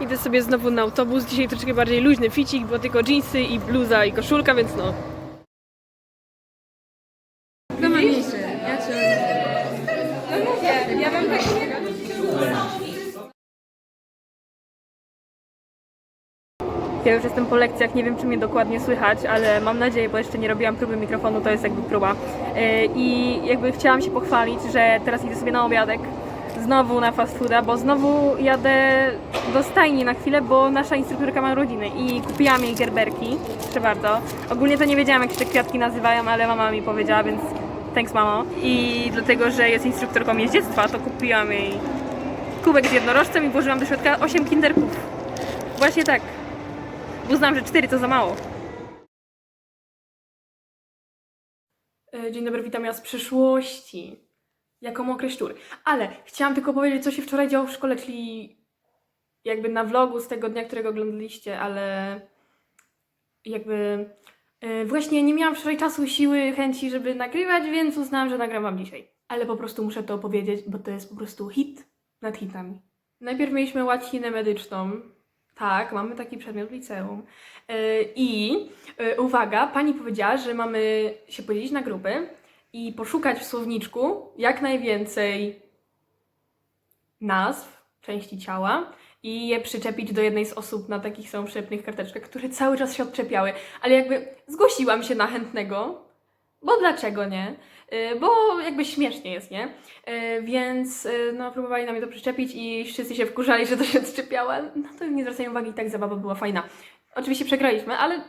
Idę sobie znowu na autobus. Dzisiaj troszeczkę bardziej luźny ficik, bo tylko jeansy i bluza i koszulka, więc no. Kto ma mniejszy? Ja czy... No mówię, ja bym tak nie... Ja już jestem po lekcjach, nie wiem czy mnie dokładnie słychać, ale mam nadzieję, bo jeszcze nie robiłam próby mikrofonu, to jest jakby próba. Yy, I jakby chciałam się pochwalić, że teraz idę sobie na obiadek, znowu na fast fooda, bo znowu jadę do stajni na chwilę, bo nasza instruktorka ma rodziny i kupiłam jej gerberki, proszę bardzo. Ogólnie to nie wiedziałam jak się te kwiatki nazywają, ale mama mi powiedziała, więc thanks mamo. I dlatego, że jest instruktorką jeździectwa, to kupiłam jej kubek z jednorożcem i włożyłam do środka 8 kinderków. Właśnie tak. Uznam, że 4 to za mało. E, Dzień dobry, witam ja z przyszłości. Jako mokry szczur. Ale chciałam tylko powiedzieć, co się wczoraj działo w szkole, czyli jakby na vlogu z tego dnia, którego oglądaliście, ale jakby e, właśnie nie miałam wczoraj czasu, siły, chęci, żeby nagrywać, więc uznałam, że nagram wam dzisiaj. Ale po prostu muszę to opowiedzieć, bo to jest po prostu hit nad hitami. Najpierw mieliśmy łacinę medyczną. Tak, mamy taki przedmiot w liceum. Yy, I yy, uwaga, pani powiedziała, że mamy się podzielić na grupy i poszukać w słowniczku jak najwięcej nazw, części ciała i je przyczepić do jednej z osób na takich samych przyczepnych karteczkach, które cały czas się odczepiały. Ale jakby zgłosiłam się na chętnego, bo dlaczego nie? Yy, Bo jakby śmiesznie jest, nie? Yy, Więc yy, no, próbowali na mnie to przyczepić i wszyscy się wkurzali, że to się odczepiała. No to nie zwracają uwagi, i tak zabawa była fajna. Oczywiście przegraliśmy, ale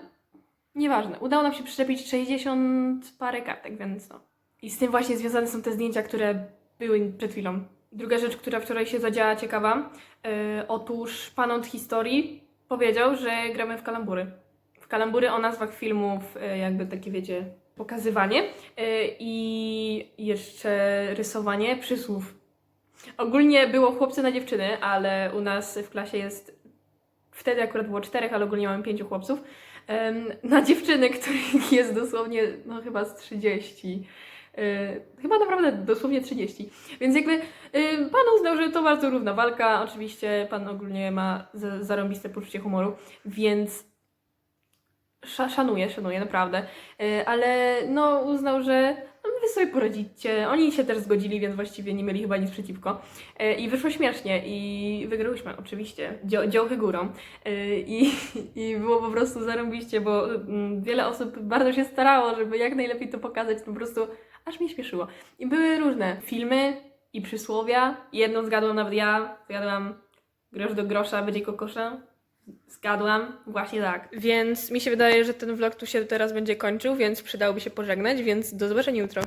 nieważne. Udało nam się przyczepić 60 parę kartek, więc no. I z tym właśnie związane są te zdjęcia, które były przed chwilą. Druga rzecz, która wczoraj się zadziała ciekawa. Yy, otóż pan od historii powiedział, że gramy w kalambury. W kalambury o nazwach filmów, yy, jakby takie wiecie, pokazywanie yy, i jeszcze rysowanie przysłów. Ogólnie było chłopcy na dziewczyny, ale u nas w klasie jest wtedy akurat było czterech, ale ogólnie mamy pięciu chłopców. Na dziewczyny, których jest dosłownie, no chyba z 30. Yy, chyba naprawdę dosłownie 30. Więc jakby yy, pan uznał, że to bardzo równa walka. Oczywiście pan ogólnie ma za- zarąbiste poczucie humoru, więc sza- szanuję, szanuję naprawdę. Yy, ale no uznał, że sobie poradzicie. Oni się też zgodzili, więc właściwie nie mieli chyba nic przeciwko. Yy, I wyszło śmiesznie i wygrałyśmy oczywiście, dzio- dziołchy górą. Yy, I, I było po prostu zarąbiście, bo mm, wiele osób bardzo się starało, żeby jak najlepiej to pokazać, po prostu aż mnie śpieszyło. I były różne filmy i przysłowia. Jedną zgadłam nawet ja, zgadłam grosz do grosza, będzie kokosza. Zgadłam, właśnie tak. Więc mi się wydaje, że ten vlog tu się teraz będzie kończył, więc przydałoby się pożegnać, więc do zobaczenia jutro.